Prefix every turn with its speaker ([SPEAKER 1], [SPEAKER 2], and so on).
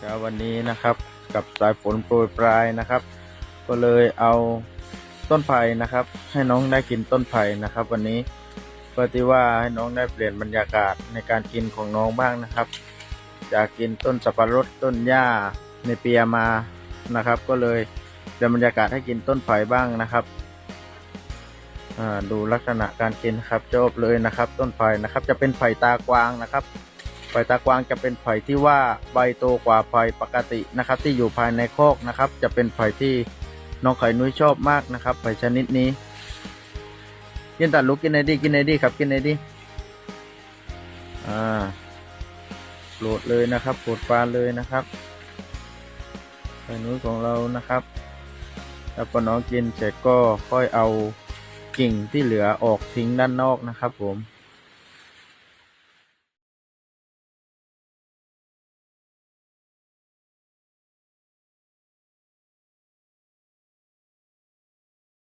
[SPEAKER 1] ช้าวันนี้นะครับกับสายฝนโปรยปลายนะครับ ก็เลยเอาต้นไผ่นะครับ ให้น้องได้กินต้นไผ่นะครับ วันนี้เพื่อที่ว่าให้น้องได้เปลี่ยนบรรยากาศในการกินของน้องบ้างนะครับ จากกินต้นสับปะรดต้นหญ้าในเปียมานะครับ ก็เลยเปลี่ยนบรรยากาศให้กินต้นไผ่บ้างนะครับดูลักษณะการกินครับจบเลยนะครับ ต้นไผ่นะครับ จะเป็นไผ่ตากวางนะครับ ไผ่ตากวางจะเป็นไผ่ที่ว่าใบโตกว่าไผ่ปกตินะครับ ที่อยู่ภายในโคกนะครับ จะเป็นไผ่ที่น้องไข่นุ้ยชอบมากนะครับไผ่ชนิดนี้ กินตัดลูกกินไหนดีกินไหนดีครับกินไหนดีอ่าโปรดเลยนะครับโปรดปรานเลยนะครับไข่นุ้ยของเรานะครับแล้วพอน้องกินเสร็จก็ค่อยเอากิ่งที่เหลือออกทิ้งด้านนอกนะครับผม